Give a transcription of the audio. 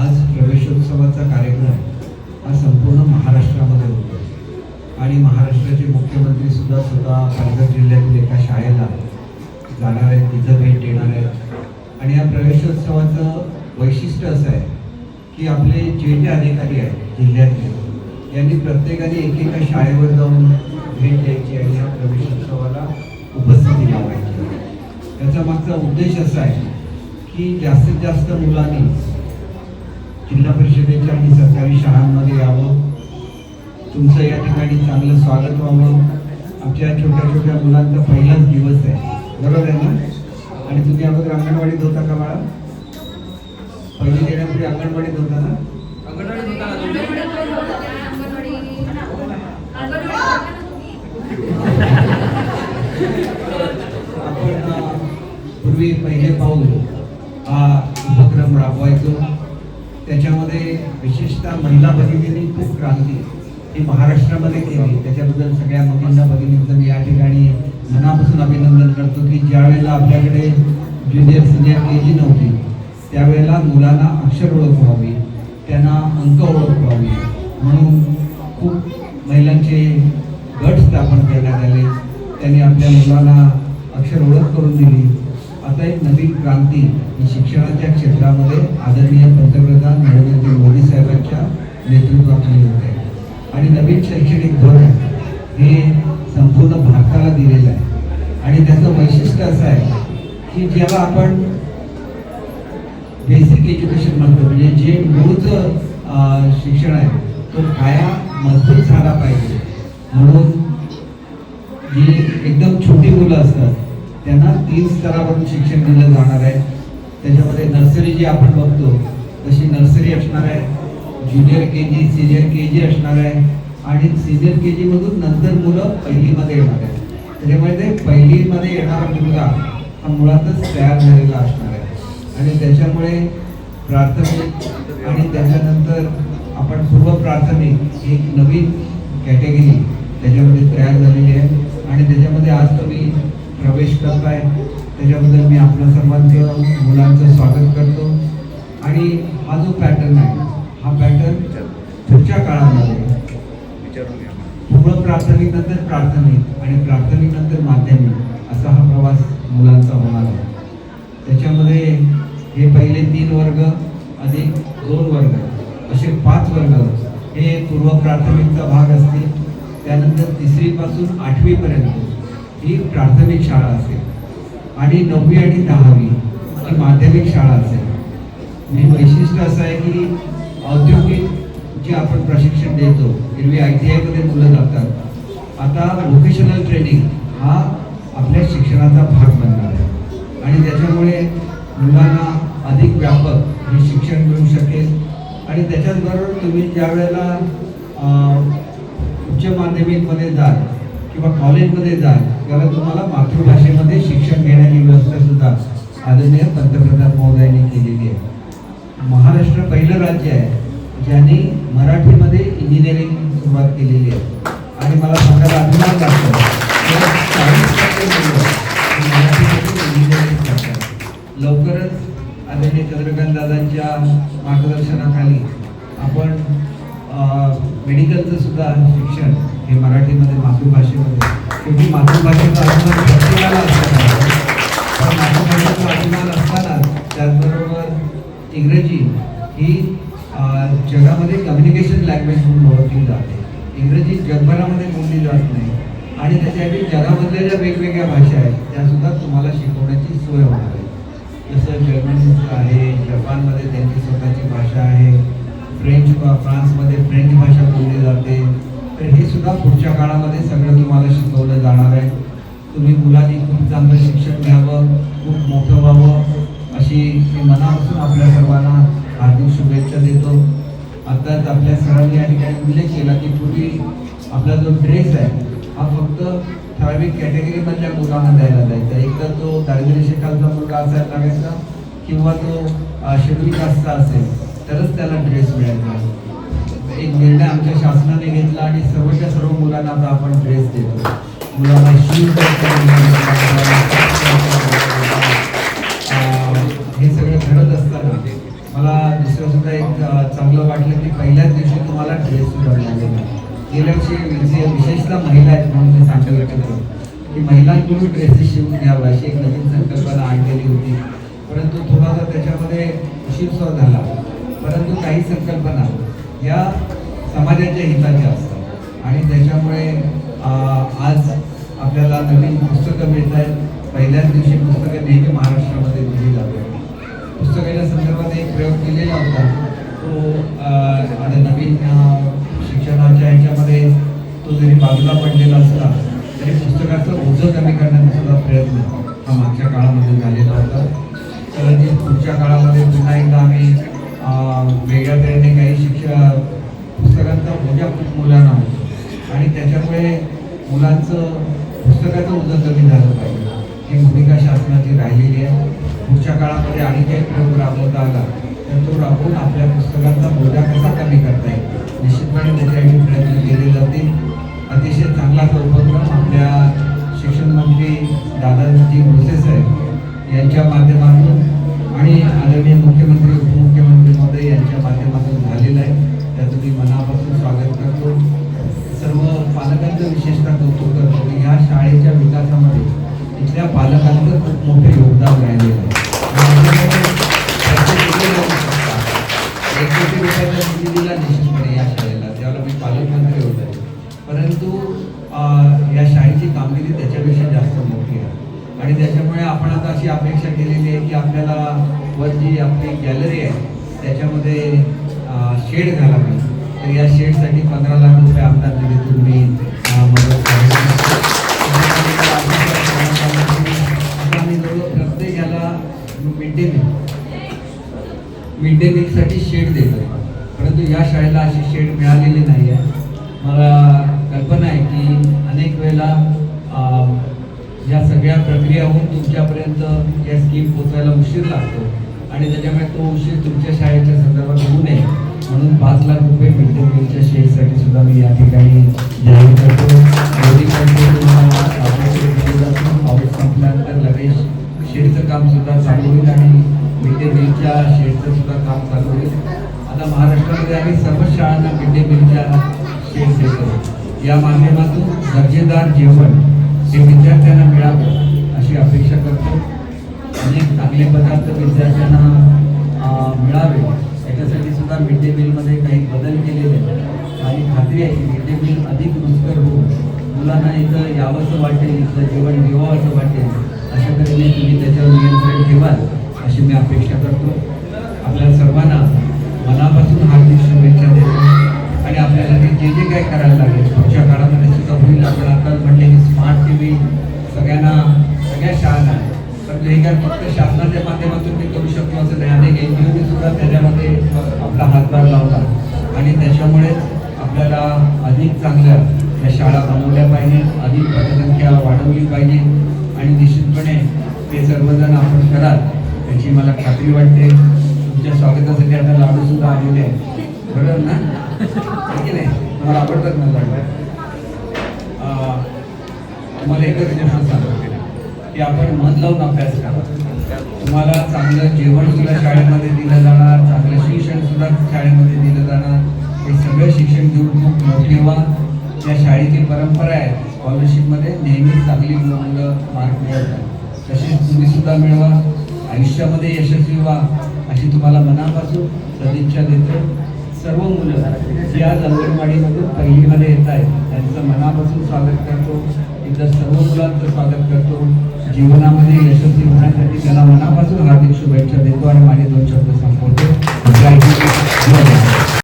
आज प्रवेशोत्सवाचा कार्यक्रम हा संपूर्ण महाराष्ट्रामध्ये होतो. आणि महाराष्ट्राचे मुख्यमंत्री सुद्धा स्वतः पालघर जिल्ह्यातील एका शाळेला जाणार आहेत तिथं भेट देणार आहेत. आणि या प्रवेशोत्सवाचं वैशिष्ट्य असं आहे की आपले जे जे अधिकारी आहेत जिल्ह्यातले यांनी प्रत्येकाने एकेका शाळेवर जाऊन भेट द्यायची आणि या प्रवेशोत्सवाला उपस्थिती लावायची. त्याचा मागचा उद्देश असा आहे की जास्तीत जास्त मुलांनी जिल्हा परिषदेच्या आणि सरकारी शाळांमध्ये यावं. तुमचं या ठिकाणी चांगलं स्वागत व्हावं. आमच्या छोट्या छोट्या मुलांचा पहिलाच दिवस आहे. बरोबर आहे ना? आणि तुम्ही अगोदर अंगणवाडीत होता का बाळा? पहिली देण्यापूर्वी अंगणवाडीत होता ना? आपण पूर्वी पहिले पाऊल हा उपक्रम राबवायचो. त्याच्यामध्ये विशेषतः महिला भगिनींनी खूप क्रांती ही महाराष्ट्रामध्ये केली. त्याच्याबद्दल सगळ्या महिला भगिनींचं मी या ठिकाणी मनापासून अभिनंदन करतो की ज्यावेळेला आपल्याकडे ज्युनियर सिनियर के जी नव्हती त्यावेळेला मुलांना अक्षर ओळख व्हावी त्यांना अंक ओळख व्हावी म्हणून खूप महिलांचे गट स्थापन करण्यात आले. त्यांनी आपल्या मुलांना अक्षर ओळख करून दिली. आता एक नवीन क्रांती ही शिक्षणाच्या क्षेत्रामध्ये आदरणीय पंतप्रधान नरेंद्र मोदी साहेबांच्या नेतृत्वाखाली होत. आहे आणि नवीन शैक्षणिक धोरण हे संपूर्ण भारताला दिलेलं आहे. आणि त्याचं वैशिष्ट्य असं आहे की जेव्हा आपण बेसिक एज्युकेशन म्हणतो म्हणजे जे मूळचं अं, शिक्षण आहे तो काया मजबूत झाला पाहिजे. म्हणून जी एकदम छोटी मुलं असतात त्यांना तीन स्तरावरून शिक्षण दिलं जाणार आहे. त्याच्यामध्ये नर्सरी जी आपण बघतो तशी नर्सरी असणार आहे junior K G senior K जी असणार आहे आणि सिनियर के जीमधून नंतर मुलं पहिलीमध्ये येणार आहे त्याच्यामुळे ते पहिलीमध्ये येणारा मुलगा हा मुळातच तयार झालेला असणार आहे. आणि त्याच्यामुळे प्राथमिक आणि त्याच्यानंतर आपण पूर्व प्राथमिक एक नवीन कॅटेगरी त्याच्यामध्ये तयार झालेली आहे. आणि त्याच्यामध्ये आज तर प्रवेश करताय. त्याच्याबद्दल मी आपल्या सर्वांचं मुलांचं स्वागत करतो. आणि हा जो पॅटर्न आहे हा पॅटर्न पुढच्या काळामध्ये पूर्व प्राथमिक नंतर प्राथमिक आणि प्राथमिक नंतर माध्यमिक असा हा प्रवास मुलांचा होणार आहे. त्याच्यामध्ये हे पहिले तीन वर्ग अधिक दोन वर्ग असे पाच वर्ग हे पूर्व प्राथमिकचा भाग असतील. त्यानंतर तिसरीपासून आठवीपर्यंत ही प्राथमिक शाळा असेल आणि नववी आणि दहावी ही माध्यमिक शाळा असेल. हे वैशिष्ट्य असं आहे की औद्योगिक जे आपण प्रशिक्षण देतो एरवी आय टी आयमध्ये मुलं जातात आता व्होकेशनल ट्रेनिंग हा आपल्या शिक्षणाचा भाग बनणार आहे. आणि त्याच्यामुळे मुलांना अधिक व्यापक हे शिक्षण मिळू शकेल. आणि त्याच्याचबरोबर तुम्ही ज्या वेळेला उच्च माध्यमिकमध्ये जाल किंवा कॉलेजमध्ये जाल त्याला तुम्हाला मातृभाषेमध्ये शिक्षण घेण्याची व्यवस्था सुद्धा आदरणीय पंतप्रधान महोदयांनी केलेली आहे. महाराष्ट्र पहिलं राज्य आहे ज्यांनी मराठीमध्ये इंजिनिअरिंग सुरुवात केलेली आहे. आणि मला सांगायला अभिमान वाटतो की आज 40% मुलं ही मराठीमध्ये इंजिनिअरिंग करतात. लवकरच आदरणीय चंद्रकांत दादांच्या मार्गदर्शनाखाली आपण मेडिकलचं सुद्धा शिक्षण हे मराठीमध्ये मातृभाषेमध्ये. शेवटी मातृभाषेचा अभिमान प्रत्येकाला असताना पण मातृभाषेचा अभिमान असताना त्याचबरोबर इंग्रजी ही जगामध्ये कम्युनिकेशन लँग्वेज म्हणून ओळखली जाते. इंग्रजी जगभरामध्ये बोलली जात नाही. आणि त्याच्यासाठी जगामधल्या ज्या वेगवेगळ्या भाषा आहेत त्यासुद्धा तुम्हाला शिकवण्याची सोय होणार आहे. जसं जर्मन आहे जपानमध्ये त्यांची स्वतःची भाषा आहे. फ्रेंच फ्रान्समध्ये फ्रेंच भाषा बोलली जाते. तर हे सुद्धा पुढच्या काळामध्ये सगळं तुम्हाला शिकवलं जाणार आहे. तुम्ही मुलांनी खूप चांगलं शिक्षण घ्यावं खूप मोठं व्हावं अशी मी मनापासून आपल्या सर्वांना हार्दिक शुभेच्छा देतो. आत्ताच आपल्या सरांनी या ठिकाणी उल्लेख केला की पूर्वी आपला जो ड्रेस आहे हा फक्त ठराविक कॅटेगरीमधल्या मुलांना द्यायला जायचा. एक तर तो दारिद्र्य शेखालचा मुलगा असायला लागायचा किंवा तो शेड्यूल कास्टचा असेल तरच त्याला ड्रेस मिळायचा. एक निर्णय आमच्या शासनाने घेतला आणि सर्वच्या सर्व मुलांना आता आपण ड्रेस देतो. मुलांना शूज हे सगळं घडत असताना मला दुसरं सुद्धा एक चांगलं वाटलं की पहिल्याच दिवशी तुम्हाला ड्रेस सुद्धा मिळालेला गेल्या वर्षी म्हणजे विशेषतः महिला आहेत म्हणून मी सांगायला होतो की महिलांकडून ड्रेसेस शिवून घ्यावा अशी एक नवीन संकल्पना आणलेली होती. परंतु थोडासा त्याच्यामध्ये उशीर झाला. परंतु काही संकल्पना या समाजाच्या हिताच्या असतात आणि त्याच्यामुळे आज आपल्याला नवीन पुस्तकं मिळत आहेत पहिल्याच दिवशी पुस्तकं नेहमी महाराष्ट्रामध्ये दिली जातात. पुस्तकाच्या संदर्भात एक प्रयोग केलेला होता. तो आता नवीन शिक्षणाच्या ह्याच्यामध्ये तो जरी बाजूला पडलेला असला तरी पुस्तकाचं ओझं कमी करण्याचा सुद्धा प्रयत्न हा मागच्या काळामध्ये झालेला होता. तर पुढच्या काळामध्ये पुन्हा एकदा आम्ही वेगळ्या तऱ्हेने काही शिक्षा पुस्तकांचा ओझा खूप मुलांना होतो. आणि त्याच्यामुळे मुलांचं पुस्तकाचं ओझं कमी झालं पाहिजे. ही भूमिका शासनाची राहिलेली आहे. पुढच्या काळामध्ये आणि काही प्रयोग राबवता आला तर तो राबवून आपल्या पुस्तकांचा बोजा कसा कमी करता येईल? निश्चितपणे त्याच्यासाठी प्रयत्न केले जातील. अतिशय चांगला तो उपक्रम आपल्या शिक्षण मंत्री दादाजी भुसे साहेब यांच्या माध्यमातून आणि आदरणीय मुख्यमंत्री उपमुख्यमंत्री महोदय यांच्या माध्यमातून झालेलं आहे. त्याचं मी मनापासून स्वागत करतो. सर्व पालकांचं विशेषतः कौतुक करतो. की ह्या शाळेच्या विकासामध्ये इथल्या पालकांचं खूप मोठं योगदान राहिलेलं आहे. त्याच्यामुळे आपण आता अशी अपेक्षा केलेली आहे की आपल्याला वर जी आपली गॅलरी आहे त्याच्यामध्ये शेड घालावी पाहिजे तर या शेडसाठी पंधरा लाख रुपये आमदार निधीतून मी मदत आम्ही प्रत्येक याला mid day meal mid day मीलसाठी shed देतो. परंतु या शाळेला अशी शेड मिळालेली नाही आहे मला कल्पना आहे की अनेक वेळेला या सगळ्या प्रक्रिया होऊन तुमच्यापर्यंत या स्कीम पोचायला उशीर लागतो. आणि त्याच्यामुळे तो उशीर तुमच्या शाळेच्या संदर्भात होऊ नये. म्हणून पाच लाख रुपये मिड डे मीलच्या शेडसाठी सुद्धा मी या ठिकाणी जाहीर करतो. पाऊस संपल्यानंतर लगेच शेडचं काम सुद्धा चालू होईल आणि मिड डे मीलच्या शेडचं सुद्धा काम चालू होईल. आता महाराष्ट्रामध्ये आम्ही सर्व शाळांना मिड डे मीलच्या शेड देतो. या माध्यमातून दर्जेदार जेवण हे विद्यार्थ्यांना मिळावं अशी अपेक्षा करतो. अनेक चांगले पदार्थ विद्यार्थ्यांना मिळावे. याच्यासाठी सुद्धा मिड डे मीलमध्ये काही बदल केलेले आहेत. आणि खात्री आहे की मिड डे मील अधिक रुचकर होऊन मुलांना इथं यावंसं वाटेल इथलं जेवण घेवावं असं वाटेल अशा तऱ्हेने तुम्ही त्याच्यावर नियंत्रण ठेवाल अशी मी अपेक्षा करतो. आपल्या सर्वांना मनापासून हार्दिक शुभेच्छा देतो. आणि आपल्याला ते जे जे काय करायला लागेल पुढच्या काळामध्ये सुद्धा होईल आपण आता म्हणले की स्मार्ट टी व्ही सगळ्यांना सगळ्या शाळांना आहे. पण काय फक्त शासनाच्या माध्यमातून मी करू शकतो असं नाही. अनेक एन जी सुद्धा त्याच्यामध्ये आपला हातभार लावला. आणि त्याच्यामुळेच आपल्याला अधिक चांगल्या या शाळा बनवल्या पाहिजे अधिक पटसंख्या वाढवली पाहिजे. आणि निश्चितपणे ते सर्वजण आपण कराल याची मला खात्री वाटते. तुमच्या स्वागतासाठी आता लाडू सुद्धा आलेले आहे बरोबर ना? की नाही? तुम्हाला आवडतात ना लाडू. मला एकच जण सांगतो. की आपण मन लावून अभ्यास करा तुम्हाला चांगलं जेवण सुद्धा शाळेमध्ये दिलं जाणार चांगलं शिक्षण सुद्धा शाळेमध्ये दिलं जाणार. हे सगळं शिक्षण घेऊन खूप मोठे व्हा. या शाळेची परंपरा आहे. स्कॉलरशिपमध्ये नेहमी चांगली मुलं मार्क मिळवतात. तसेच तुम्ही सुद्धा मिळवा. आयुष्यामध्ये यशस्वी व्हा अशी तुम्हाला मनापासून सदिच्छा देतो. सर्व मुलं जी आज अंगणवाडीमधून पहिलीमध्ये येत आहेत. त्यांचं मनापासून स्वागत करतो. इथं सर्व मुलांचं स्वागत करतो. जीवनामध्ये यशस्वी होण्यासाठी त्यांना मनापासून हार्दिक शुभेच्छा देतो आणि माझे दोन शब्द संपवतो.